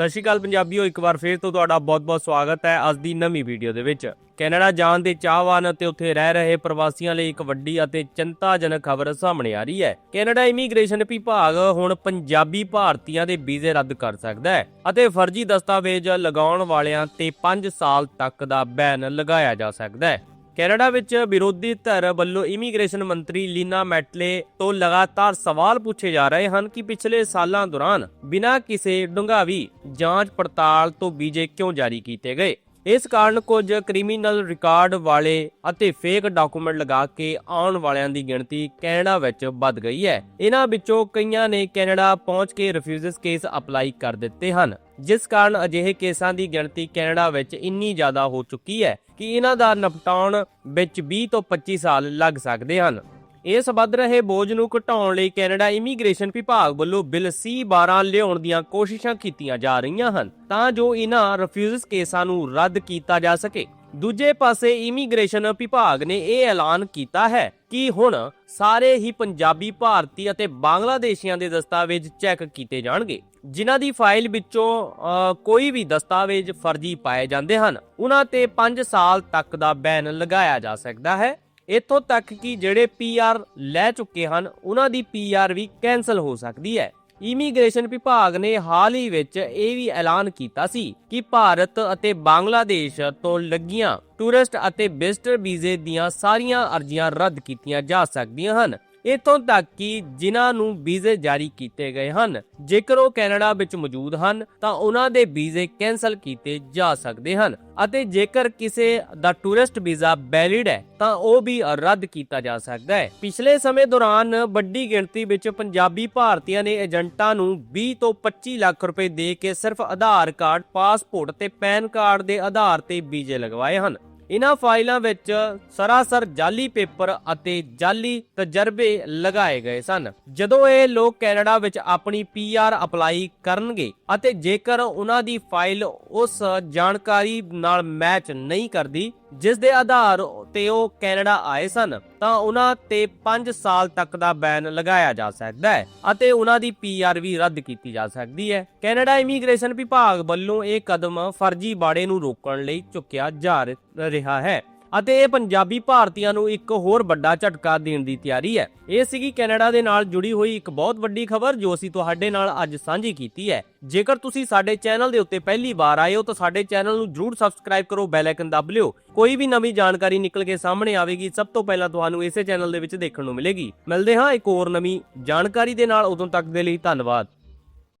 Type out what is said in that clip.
ਸਤਿ ਸ਼੍ਰੀ ਅਕਾਲ ਪੰਜਾਬੀਓ, ਇੱਕ ਵਾਰ ਫੇਰ ਤੋਂ ਤੁਹਾਡਾ ਬਹੁਤ-ਬਹੁਤ ਸਵਾਗਤ ਹੈ ਅੱਜ ਦੀ ਨਵੀਂ ਵੀਡੀਓ ਦੇ ਵਿੱਚ। ਕੈਨੇਡਾ ਜਾਣ ਦੇ ਚਾਹਵਾਨ ਅਤੇ ਉੱਥੇ ਰਹਿ ਰਹੇ ਪ੍ਰਵਾਸੀਆਂ ਲਈ ਇੱਕ ਵੱਡੀ ਅਤੇ ਚਿੰਤਾਜਨਕ ਖਬਰ ਸਾਹਮਣੇ ਆ ਰਹੀ ਹੈ। ਕੈਨੇਡਾ ਇਮੀਗ੍ਰੇਸ਼ਨ ਵਿਭਾਗ ਹੁਣ ਪੰਜਾਬੀ ਭਾਰਤੀਆਂ ਦੇ ਵੀਜ਼ੇ ਰੱਦ ਕਰ ਸਕਦਾ ਹੈ ਅਤੇ ਫਰਜ਼ੀ ਦਸਤਾਵੇਜ਼ ਲਗਾਉਣ ਵਾਲਿਆਂ ਤੇ 5 ਸਾਲ ਤੱਕ ਦਾ ਬੈਨ ਲਗਾਇਆ ਜਾ ਸਕਦਾ ਹੈ। ਕੈਨੇਡਾ ਵਿੱਚ ਵਿਰੋਧੀ ਧਿਰ ਵੱਲੋਂ ਇਮੀਗ੍ਰੇਸ਼ਨ ਮੰਤਰੀ ਲੀਨਾ ਮੈਟਲੇ ਤੋਂ ਲਗਾਤਾਰ ਸਵਾਲ ਪੁੱਛੇ ਜਾ ਰਹੇ ਹਨ ਕਿ ਪਿਛਲੇ ਸਾਲਾਂ ਦੌਰਾਨ ਬਿਨਾਂ ਕਿਸੇ ਡੂੰਘਾਵੀ ਜਾਂਚ ਪੜਤਾਲ ਤੋਂ ਵੀਜ਼ੇ ਕਿਉਂ ਜਾਰੀ ਕੀਤੇ ਗਏ? ਇਸ ਕਾਰਨ ਕੁਝ ਕ੍ਰਿਮੀਨਲ ਰਿਕਾਰਡ ਵਾਲੇ ਅਤੇ ਫੇਕ ਡਾਕੂਮੈਂਟ ਲਗਾ ਕੇ ਆਉਣ ਵਾਲਿਆਂ ਦੀ ਗਿਣਤੀ ਕੈਨੇਡਾ ਵਿੱਚ ਵੱਧ ਗਈ ਹੈ। ਇਹਨਾਂ ਵਿੱਚੋਂ ਕਈਆਂ ਨੇ ਕੈਨੇਡਾ ਪਹੁੰਚ ਕੇ ਰਿਫਿਊਜ਼ਸ ਕੇਸ ਅਪਲਾਈ ਕਰ ਦਿੱਤੇ ਹਨ, ਜਿਸ ਕਾਰਨ ਅਜਿਹੇ ਕੇਸਾਂ ਦੀ ਗਿਣਤੀ ਕੈਨੇਡਾ ਵਿੱਚ ਇੰਨੀ ਜ਼ਿਆਦਾ ਹੋ ਚੁੱਕੀ ਹੈ ਕਿ ਇਹਨਾਂ ਦਾ ਨਿਪਟਾਉਣ ਵਿੱਚ 20 ਤੋਂ 25 ਸਾਲ ਲੱਗ ਸਕਦੇ ਹਨ। ਇਸ ਵੱਧ ਰਹੇ ਬੋਝ ਨੂੰ ਘਟਾਉਣ ਲਈ ਕੈਨੇਡਾ ਇਮੀਗ੍ਰੇਸ਼ਨ ਵਿਭਾਗ ਵੱਲੋਂ ਬਿੱਲ C12 ਲਿਆਉਣ ਦੀਆਂ ਕੋਸ਼ਿਸ਼ਾਂ ਕੀਤੀਆਂ ਜਾ ਰਹੀਆਂ ਹਨ, ਤਾਂ ਜੋ ਇਹਨਾਂ ਰਿਫਿਊਜ਼ਸ ਕੇਸਾਂ ਨੂੰ ਰੱਦ ਕੀਤਾ ਜਾ ਸਕੇ। ਦੂਜੇ ਪਾਸੇ ਇਮੀਗ੍ਰੇਸ਼ਨ ਵਿਭਾਗ ਨੇ ਇਹ ਐਲਾਨ ਕੀਤਾ ਹੈ ਕਿ ਹੁਣ ਸਾਰੇ ਹੀ ਪੰਜਾਬੀ, ਭਾਰਤੀ ਅਤੇ ਬੰਗਲਾਦੇਸ਼ੀਆਂ ਦੇ ਦਸਤਾਵੇਜ਼ ਚੈੱਕ ਕੀਤੇ ਜਾਣਗੇ, ਜਿਨ੍ਹਾਂ ਦੀ ਫਾਈਲ ਵਿੱਚੋਂ ਕੋਈ ਵੀ ਦਸਤਾਵੇਜ਼ ਫਰਜ਼ੀ ਪਾਏ ਜਾਂਦੇ ਹਨ। ਉਹਨਾਂ ਤੇ 5 ਸਾਲ ਤੱਕ ਦਾ ਬੈਨ ਲਗਾਇਆ ਜਾ ਸਕਦਾ ਹੈ। ਇਥੋਂ ਤੱਕ ਕਿ ਜਿਹੜੇ ਪੀਆਰ ਲੈ ਚੁੱਕੇ ਹਨ ਉਹਨਾਂ ਦੀ ਪੀਆਰ ਵੀ ਕੈਨਸਲ ਹੋ ਸਕਦੀ ਹੈ। ਇਮੀਗ੍ਰੇਸ਼ਨ ਵਿਭਾਗ ਨੇ ਹਾਲ ਹੀ ਵਿੱਚ ਇਹ ਵੀ ਐਲਾਨ ਕੀਤਾ ਸੀ ਕਿ ਭਾਰਤ ਅਤੇ ਬੰਗਲਾਦੇਸ਼ ਤੋਂ ਲੱਗੀਆਂ ਟੂਰਿਸਟ ਅਤੇ ਵਿਜ਼ਟਰ ਵੀਜ਼ੇ ਦੀਆਂ ਸਾਰੀਆਂ ਅਰਜ਼ੀਆਂ ਰੱਦ ਕੀਤੀਆਂ ਜਾ ਸਕਦੀਆਂ ਹਨ। ਇਥੋਂ ਤੱਕ ਕਿ ਜਿਨ੍ਹਾਂ ਨੂੰ ਵੀਜ਼ੇ ਜਾਰੀ ਕੀਤੇ ਗਏ ਹਨ, ਜੇਕਰ ਉਹ ਕੈਨੇਡਾ ਵਿੱਚ ਮੌਜੂਦ ਹਨ, ਤਾਂ ਉਹਨਾਂ ਦੇ ਵੀਜ਼ੇ ਕੈਨਸਲ ਕੀਤੇ ਜਾ ਸਕਦੇ ਹਨ ਅਤੇ ਜੇਕਰ ਕਿਸੇ ਦਾ ਟੂਰਿਸਟ ਵੀਜ਼ਾ ਵੈਲਿਡ ਹੈ, ਤਾਂ ਉਹ ਵੀ ਰੱਦ ਕੀਤਾ ਜਾ ਸਕਦਾ ਹੈ। ਪਿਛਲੇ ਸਮੇਂ ਦੌਰਾਨ ਵੱਡੀ ਗਿਣਤੀ ਵਿੱਚ ਪੰਜਾਬੀ ਭਾਰਤੀਆਂ ਨੇ ਏਜੰਟਾਂ ਨੂੰ 20 ਤੋਂ 25 ਲੱਖ ਰੁਪਏ ਦੇ ਕੇ ਸਿਰਫ ਆਧਾਰ ਕਾਰਡ, ਪਾਸਪੋਰਟ ਤੇ ਪੈਨ ਕਾਰਡ ਦੇ ਆਧਾਰ ਤੇ ਵੀਜ਼ੇ ਲਗਵਾਏ ਹਨ। ਇਹਨਾਂ ਫਾਈਲਾਂ ਵਿੱਚ ਸਰਾਸਰ ਜਾਲੀ ਪੇਪਰ ਅਤੇ ਜਾਲੀ ਤਜਰਬੇ ਲਗਾਏ ਗਏ ਸਨ। ਜਦੋਂ ਇਹ ਲੋਕ ਕੈਨੇਡਾ ਵਿੱਚ ਆਪਣੀ ਪੀਆਰ ਅਪਲਾਈ ਕਰਨਗੇ ਅਤੇ ਜੇਕਰ ਉਹਨਾਂ ਦੀ ਫਾਈਲ ਉਸ ਜਾਣਕਾਰੀ ਨਾਲ ਮੈਚ ਨਹੀਂ ਕਰਦੀ ਜਿਸ ਦੇ ਆਧਾਰ ਤੇ ਉਹ ਕੈਨੇਡਾ ਆਏ ਸਨ, ਤਾਂ ਉਹਨਾਂ ਤੇ 5 ਸਾਲ ਤੱਕ ਦਾ ਬੈਨ ਲਗਾਇਆ ਜਾ ਸਕਦਾ ਹੈ ਅਤੇ ਉਹਨਾਂ ਦੀ ਪੀਆਰ ਵੀ ਰੱਦ ਕੀਤੀ ਜਾ ਸਕਦੀ ਹੈ। ਕੈਨੇਡਾ ਇਮੀਗ੍ਰੇਸ਼ਨ ਵਿਭਾਗ ਵੱਲੋਂ ਇਹ ਕਦਮ ਫਰਜ਼ੀ ਬਾੜੇ ਨੂੰ ਰੋਕਣ ਲਈ ਚੁੱਕਿਆ ਜਾ ਰਿਹਾ ਹੈ। ਅਤੇ ਇਹ ਪੰਜਾਬੀ ਭਾਰਤੀਆਂ ਨੂੰ ਇੱਕ ਹੋਰ ਵੱਡਾ ਝਟਕਾ ਦੇਣ ਦੀ ਤਿਆਰੀ ਹੈ। ਇਹ ਸੀਗੀ ਕੈਨੇਡਾ ਦੇ ਨਾਲ ਜੁੜੀ ਹੋਈ ਇੱਕ ਬਹੁਤ ਵੱਡੀ ਖਬਰ ਜੋ ਅਸੀਂ ਤੁਹਾਡੇ ਨਾਲ ਅੱਜ ਸਾਂਝੀ ਕੀਤੀ ਹੈ। ਜੇਕਰ ਤੁਸੀਂ ਸਾਡੇ ਚੈਨਲ ਦੇ ਉੱਤੇ ਪਹਿਲੀ ਵਾਰ ਆਏ ਹੋ ਤਾਂ ਸਾਡੇ ਚੈਨਲ ਨੂੰ ਜਰੂਰ ਸਬਸਕ੍ਰਾਈਬ ਕਰੋ, ਬੈਲ ਆਈਕਨ ਦਬ ਲਿਓ। ਕੋਈ ਵੀ ਨਵੀਂ ਜਾਣਕਾਰੀ ਨਿਕਲ ਕੇ ਸਾਹਮਣੇ ਆਵੇਗੀ, ਸਭ ਤੋਂ ਪਹਿਲਾਂ ਤੁਹਾਨੂੰ ਇਸੇ ਚੈਨਲ ਦੇ ਵਿੱਚ ਦੇਖਣ ਨੂੰ ਮਿਲੇਗੀ। ਮਿਲਦੇ ਹਾਂ ਇੱਕ ਹੋਰ ਨਵੀਂ ਜਾਣਕਾਰੀ ਦੇ ਨਾਲ। ਉਦੋਂ ਤੱਕ ਦੇ ਲਈ ਧੰਨਵਾਦ।